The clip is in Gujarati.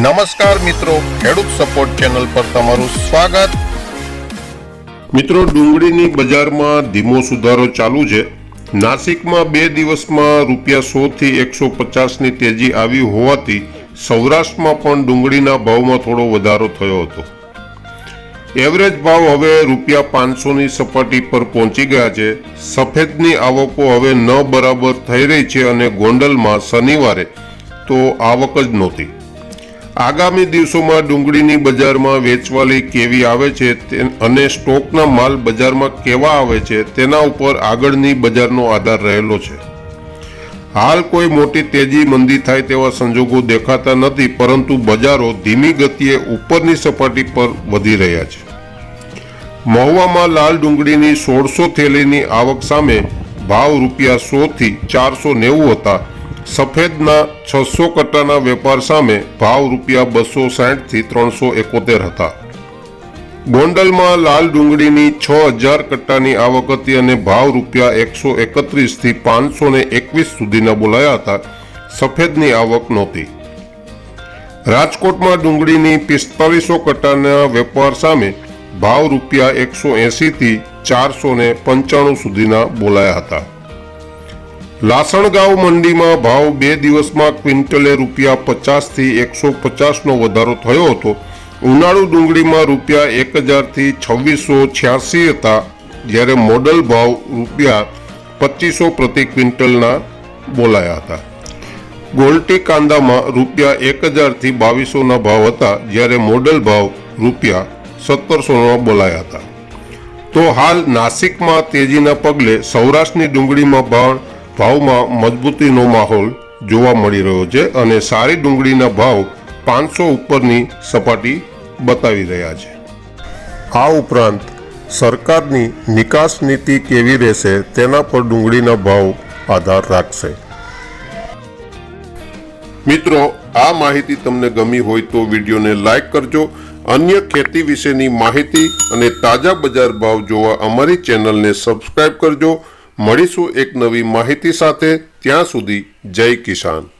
નમસ્કાર મિત્રો, ખેડૂત સપોર્ટ ચેનલ પર તમારું સ્વાગત. મિત્રો, ડુંગળીની બજારમાં ધીમો સુધારો ચાલુ છે. નાસિકમાં બે દિવસમાં રૂપિયા સોથી એકસો પચાસની તેજી આવી હોવાથી સૌરાષ્ટ્રમાં પણ ડુંગળીના ભાવમાં થોડો વધારો થયો હતો. એવરેજ ભાવ હવે રૂપિયા પાંચસોની સપાટી પર પહોંચી ગયા છે. સફેદની આવકો હવે ન બરાબર થઈ રહી છે અને ગોંડલમાં શનિવારે તો આવક જ નહોતી. આગામી દિવસોમાં ડુંગળીની બજારમાં વેચવાલી કેવી આવે છે અને સ્ટોકના માલ બજારમાં કેવા આવે છે તેના ઉપર આગળની બજારનો આધાર રહેલો છે. હાલ કોઈ મોટી તેજી મંદી થાય તેવા સંજોગો દેખાતા નથી, પરંતુ બજારો ધીમી ગતિએ ઉપરની સપાટી પર વધી રહ્યા છે. મહુવામાં લાલ ડુંગળીની સોળસો થેલીની આવક સામે ભાવ રૂપિયા સોથી ચારસો નેવું હતા. સફેદના છસો કટ્ટાના વેપાર સામે ભાવ રૂપિયા બસો સાહીઠથી ત્રણસો એકોતેર હતા. ગોંડલમાં લાલ ડુંગળીની છ હજાર કટ્ટાની આવક હતી અને ભાવ રૂપિયા એકસો એકત્રીસથી પાંચસો ને એકવીસ સુધીના બોલાયા હતા. સફેદની આવક નહોતી. રાજકોટમાં ડુંગળીની પિસ્તાલીસો કટ્ટાના વેપાર સામે ભાવ રૂપિયા એકસો એંસીથી ચારસો ને પંચાણું સુધીના બોલાયા હતા. લાસણગાંવ મંડીમાં ભાવ બે દિવસમાં ક્વિન્ટલે રૂપિયા પચાસથી એકસો પચાસનો વધારો થયો હતો. ઉનાળુ ડુંગળીમાં રૂપિયા એક હજારથી છવ્વીસો છ્યાસી હતા, જ્યારે મોડલ ભાવ રૂપિયા પચીસો પ્રતિ ક્વિન્ટલના બોલાયા હતા. ગોલ્ટી કાંદામાં રૂપિયા એક હજારથી બાવીસોના ભાવ હતા, જ્યારે મોડલ ભાવ રૂપિયા સત્તરસોના બોલાયા હતા. તો હાલ નાસિકમાં તેજીના પગલે સૌરાષ્ટ્રની ડુંગળીમાં ભાવ ભાવમાં મજબૂતીનો માહોલ જોવા મળી રહ્યો છે અને સારી ડુંગળીના ભાવ પાંચસો ઉપરની સપાટી બતાવી રહ્યા છે. આ ઉપરાંત સરકારની નિકાસ નીતિ કેવી રહેશે તેના પર ડુંગળીના ભાવ આધાર રાખશે. મિત્રો, આ માહિતી તમને ગમી હોય તો વિડીયોને લાઈક કરજો. અન્ય ખેતી વિશેની માહિતી અને તાજા બજાર ભાવ જોવા અમારી ચેનલને સબસ્ક્રાઇબ કરજો. મળીશું એક નવી માહિતી સાથે. ત્યાં સુધી જય કિસાન.